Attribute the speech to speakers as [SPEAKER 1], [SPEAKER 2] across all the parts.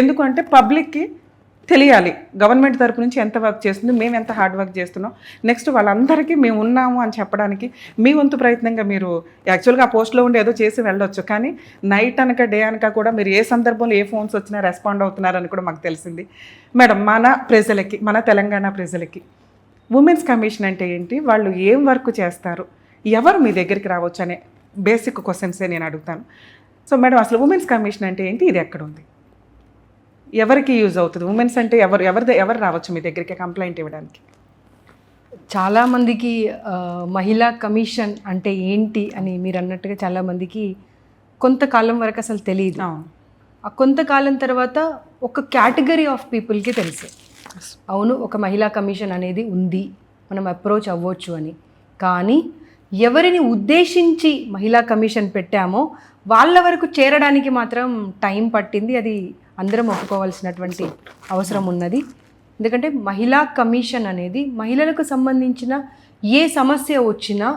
[SPEAKER 1] ఎందుకంటే పబ్లిక్కి తెలియాలి. గవర్నమెంట్ తరపు నుంచి ఎంత వర్క్ చేస్తుంది మేము ఎంత హార్డ్ వర్క్ చేస్తున్నాం. నెక్స్ట్ వాళ్ళందరికీ మేము ఉన్నాము అని చెప్పడానికి మీ వంతు ప్రయత్నంగా మీరు యాక్చువల్గా ఆ పోస్ట్లో ఉండి ఏదో చేసి వెళ్ళొచ్చు. కానీ నైట్ అనక డే అనక కూడా మీరు ఏ సందర్భంలో ఏ ఫోన్స్ వచ్చినా రెస్పాండ్ అవుతున్నారని కూడా మాకు తెలిసింది. మేడం మన ప్రజలకి మన తెలంగాణ ప్రజలకి ఉమెన్స్ కమిషన్ అంటే ఏంటి? వాళ్ళు ఏం వర్క్ చేస్తారు? ఎవరు మీ దగ్గరికి రావచ్చు అనే బేసిక్ క్వశ్చన్సే నేను అడుగుతాను. సో మేడం అసలు ఉమెన్స్ కమిషన్ అంటే ఏంటి? ఇది ఎక్కడ ఉంది? ఎవరికి యూజ్ అవుతుంది? ఉమెన్స్ అంటే ఎవరు ఎవరి ఎవరు రావచ్చు మీ దగ్గరికి కంప్లైంట్ ఇవ్వడానికి?
[SPEAKER 2] చాలామందికి మహిళా కమిషన్ అంటే ఏంటి అని మీరు అన్నట్టుగా చాలామందికి కొంతకాలం వరకు అసలు తెలియదు ఆ కొంతకాలం తర్వాత ఒక కేటగిరీ ఆఫ్ పీపుల్కి తెలుసు. అవును ఒక మహిళా కమిషన్ అనేది ఉంది. మనం అప్రోచ్ అవ్వచ్చు అని. కానీ ఎవరిని ఉద్దేశించి మహిళా కమిషన్ పెట్టామో వాళ్ళ వరకు చేరడానికి మాత్రం టైం పట్టింది. అది అందరం ఒప్పుకోవాల్సినటువంటి అవసరం ఉన్నది. ఎందుకంటే మహిళా కమిషన్ అనేది మహిళలకు సంబంధించిన ఏ సమస్య వచ్చినా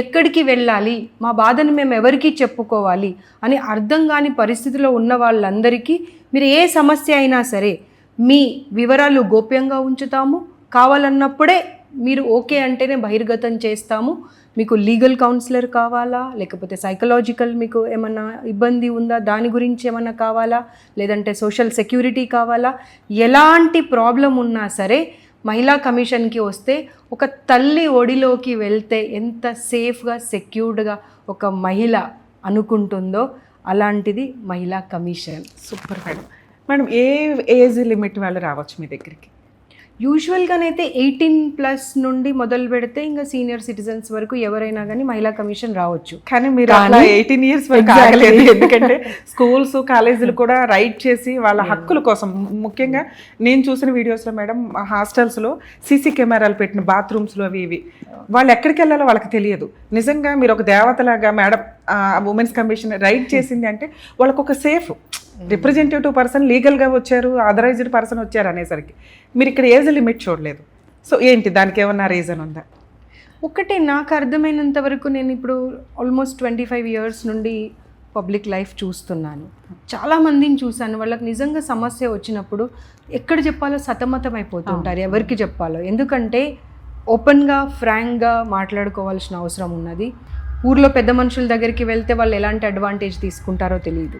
[SPEAKER 2] ఎక్కడికి వెళ్ళాలి మా బాధను మేము ఎవరికి చెప్పుకోవాలి అని అర్థం కాని పరిస్థితిలో ఉన్న వాళ్ళందరికీ మీరు ఏ సమస్య అయినా సరే మీ వివరాలు గోప్యంగా ఉంచుతాము. కావాలన్నప్పుడే మీరు ఓకే అంటేనే బహిర్గతం చేస్తాము. మీకు లీగల్ కౌన్సిలర్ కావాలా? లేకపోతే సైకలాజికల్ మీకు ఏమన్నా ఇబ్బంది ఉందా? దాని గురించి ఏమన్నా కావాలా? లేదంటే సోషల్ సెక్యూరిటీ కావాలా? ఎలాంటి ప్రాబ్లం ఉన్నా సరే మహిళా కమిషన్కి వస్తే ఒక తల్లి ఒడిలోకి వెళ్తే ఎంత సేఫ్గా సెక్యూర్డ్గా ఒక మహిళ అనుకుంటుందో అలాంటిది మహిళా కమిషన్.
[SPEAKER 1] Super madam. మేడం ఏ ఏజ్ లిమిట్ వాళ్ళు రావచ్చు మీ దగ్గరికి?
[SPEAKER 2] యూజువల్గానైతే ఎయిటీన్ ప్లస్ నుండి మొదలు పెడితే ఇంకా సీనియర్ సిటిజన్స్ వరకు ఎవరైనా కానీ మహిళా కమిషన్ రావచ్చు.
[SPEAKER 1] కానీ మీరు అట్లా ఎయిటీన్ ఇయర్స్ వరకు ఆగలేదు. ఎందుకంటే స్కూల్స్ కాలేజీలు కూడా రైట్ చేసి వాళ్ళ హక్కుల కోసం. ముఖ్యంగా నేను చూసిన వీడియోస్లో మేడం హాస్టల్స్లో సీసీ కెమెరాలు పెట్టిన బాత్రూమ్స్లో అవి ఇవి. వాళ్ళు ఎక్కడికి వెళ్ళాలో వాళ్ళకి తెలియదు. నిజంగా మీరు ఒక దేవతలాగా మేడం ఉమెన్స్ కమిషన్ రైట్ చేసింది అంటే వాళ్ళకు ఒక సేఫ్ రిప్రజెంటేటివ్ పర్సన్ లీగల్గా వచ్చారు ఆథరైజ్డ్ పర్సన్ వచ్చారు అనేసరికి. మీరు ఇక్కడ ఏజ్ లిమిట్ చూడలేదు. సో ఏంటి? దానికి ఏమన్నా రీజన్ ఉందా?
[SPEAKER 2] ఒకటే నాకు అర్థమైనంత వరకు నేను ఇప్పుడు ఆల్మోస్ట్ ట్వంటీ ఫైవ్ ఇయర్స్ నుండి పబ్లిక్ లైఫ్ చూస్తున్నాను. చాలా మందిని చూశాను. వాళ్ళకి నిజంగా సమస్య వచ్చినప్పుడు ఎక్కడ చెప్పాలో సతమతం అయిపోతుంటారు. ఎవరికి చెప్పాలో. ఎందుకంటే ఓపెన్గా ఫ్రాంక్గా మాట్లాడుకోవాల్సిన అవసరం ఉన్నది. ఊర్లో పెద్ద మనుషుల దగ్గరికి వెళ్తే వాళ్ళు ఎలాంటి అడ్వాంటేజ్ తీసుకుంటారో తెలియదు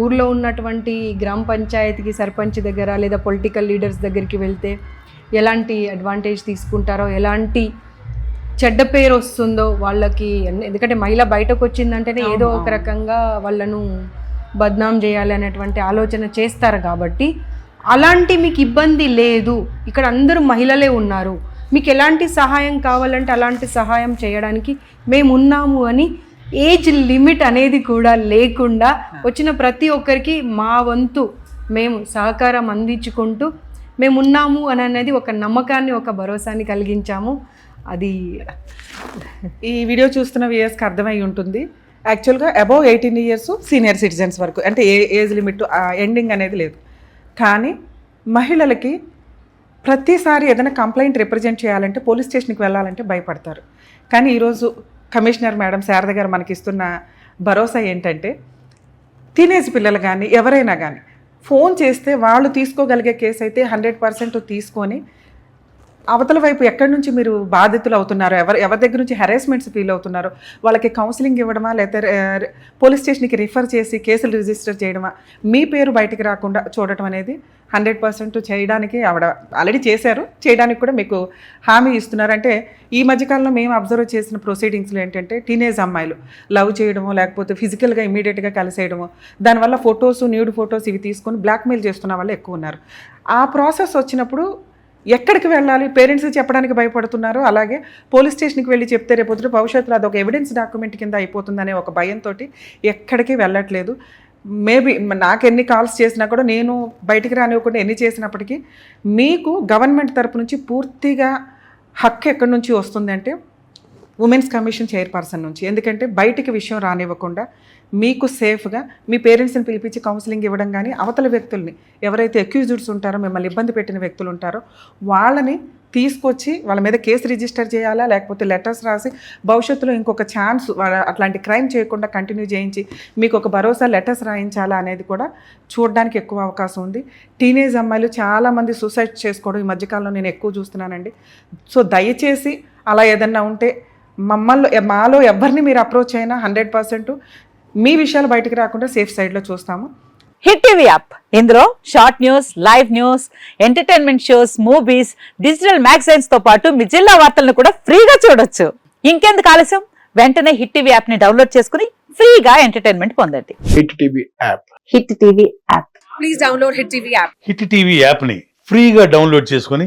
[SPEAKER 2] ఊర్లో ఉన్నటువంటి గ్రామ పంచాయతీకి సర్పంచ్ దగ్గర లేదా పొలిటికల్ లీడర్స్ దగ్గరికి వెళ్తే ఎలాంటి అడ్వాంటేజ్ తీసుకుంటారో ఎలాంటి చెడ్డ పేరు వస్తుందో వాళ్ళకి ఎందుకంటే మహిళ బయటకు వచ్చిందంటేనే ఏదో ఒక రకంగా వాళ్ళను బద్నాం చేయాలి అనేటువంటి ఆలోచన చేస్తారు కాబట్టి అలాంటి మీకు ఇబ్బంది లేదు. ఇక్కడ అందరూ మహిళలే ఉన్నారు. మీకు ఎలాంటి సహాయం కావాలంటే అలాంటి సహాయం చేయడానికి మేము ఉన్నాము అని ఏజ్ లిమిట్ అనేది కూడా లేకుండా వచ్చిన ప్రతి ఒక్కరికి మా వంతు మేము సహకారం అందించుకుంటూ మేము ఉన్నాము అని అనేది ఒక నమ్మకాన్ని ఒక భరోసాని కలిగించాము. అది
[SPEAKER 1] ఈ వీడియో చూస్తున్న వీఎస్కి అర్థమై ఉంటుంది. యాక్చువల్గా above eighteen years senior citizens వరకు అంటే ఏ ఏజ్ లిమిట్ ఎండింగ్ అనేది లేదు. కానీ మహిళలకి ప్రతిసారి ఏదైనా కంప్లైంట్ రిప్రజెంట్ చేయాలంటే పోలీస్ స్టేషన్కి వెళ్ళాలంటే భయపడతారు. కానీ ఈరోజు కమిషనర్ మేడం శారద గారు మనకి ఇస్తున్న భరోసా ఏంటంటే టీనేజ్ పిల్లలు కానీ ఎవరైనా కానీ ఫోన్ చేస్తే వాళ్ళు తీసుకోగలిగే కేసు అయితే హండ్రెడ్ పర్సెంట్ తీసుకొని అవతల వైపు ఎక్కడి నుంచి మీరు బాధితులు అవుతున్నారు? ఎవరు ఎవరి దగ్గర నుంచి హెరాస్మెంట్స్ ఫీల్ అవుతున్నారో? వాళ్ళకి కౌన్సిలింగ్ ఇవ్వడమా? లేకపోతే పోలీస్ స్టేషన్కి రిఫర్ చేసి కేసులు రిజిస్టర్ చేయడమా? మీ పేరు బయటికి రాకుండా చూడటం అనేది హండ్రెడ్ పర్సెంట్ చేయడానికి ఆవిడ ఆల్రెడీ చేశారు. చేయడానికి కూడా మీకు హామీ ఇస్తున్నారు. అంటే ఈ మధ్యకాలంలో మేము అబ్జర్వ్ చేసిన ప్రొసీడింగ్స్లో ఏంటంటే టీనేజ్ అమ్మాయిలు లవ్ చేయడము లేకపోతే ఫిజికల్గా ఇమీడియట్గా కలిసేయడము. దానివల్ల ఫొటోస్ న్యూడ్ ఫొటోస్ ఇవి తీసుకొని బ్లాక్మెయిల్ చేస్తున్న వాళ్ళు ఎక్కువ ఉన్నారు. ఆ ప్రాసెస్ వచ్చినప్పుడు ఎక్కడికి వెళ్ళాలి? పేరెంట్స్ చెప్పడానికి భయపడుతున్నారు అలాగే పోలీస్ స్టేషన్కి వెళ్ళి చెప్తే రేపొద్దు భవిష్యత్తులో అదొక ఎవిడెన్స్ డాక్యుమెంట్ కింద అయిపోతుందనే ఒక భయంతో ఎక్కడికి వెళ్ళట్లేదు. మేబీ నాకు ఎన్ని కాల్స్ చేసినా కూడా నేను బయటికి రానివ్వకుండా ఎన్ని చేసినప్పటికీ మీకు గవర్నమెంట్ తరపు నుంచి పూర్తిగా హక్కు ఎక్కడి నుంచి వస్తుందంటే ఉమెన్స్ కమిషన్ చైర్పర్సన్ నుంచి. ఎందుకంటే బయటికి విషయం రానివ్వకుండా మీకు సేఫ్గా మీ పేరెంట్స్ని పిలిపించి కౌన్సిలింగ్ ఇవ్వడం కానీ అవతల వ్యక్తుల్ని ఎవరైతే అక్యూజ్డ్స్ ఉంటారో మిమ్మల్ని ఇబ్బంది పెట్టిన వ్యక్తులు ఉంటారో వాళ్ళని తీసుకొచ్చి వాళ్ళ మీద కేసు రిజిస్టర్ చేయాలా లేకపోతే లెటర్స్ రాసి భవిష్యత్తులో ఇంకొక ఛాన్స్ అట్లాంటి క్రైమ్ చేయకుండా కంటిన్యూ చేయించి మీకు ఒక భరోసా లెటర్స్ రాయించాలా అనేది కూడా చూడడానికి ఎక్కువ అవకాశం ఉంది. టీనేజ్ అమ్మాయిలు చాలామంది సూసైడ్ చేసుకోవడం ఈ మధ్యకాలంలో నేను ఎక్కువ చూస్తున్నానండి. సో దయచేసి అలా ఏదన్నా ఉంటే మమ్మల్ని మాలో ఎవరిని మీరు అప్రోచ్ అయినా హండ్రెడ్ పర్సెంట్ మీ విషయాలు బయటకు రాకుండా సేఫ్ సైడ్లో చూస్తాము.
[SPEAKER 3] Hit TV app. ఇందులో short news live news entertainment shows movies digital మ్యాగజైన్స్తో పాటు మీ జిల్లా వార్తలను కూడా ఫ్రీగా చూడొచ్చు. ఇంకెందుకు ఆలస్యం? వెంటనే హిట్ టీవీ యాప్ని డౌన్లోడ్ చేసుకుని ఫ్రీగా ఎంటర్టైన్మెంట్ పొందండి.
[SPEAKER 4] Hit TV app.
[SPEAKER 3] Hit TV app.
[SPEAKER 5] Hit TV యాప్ని ఫ్రీగా డౌన్లోడ్ చేసుకొని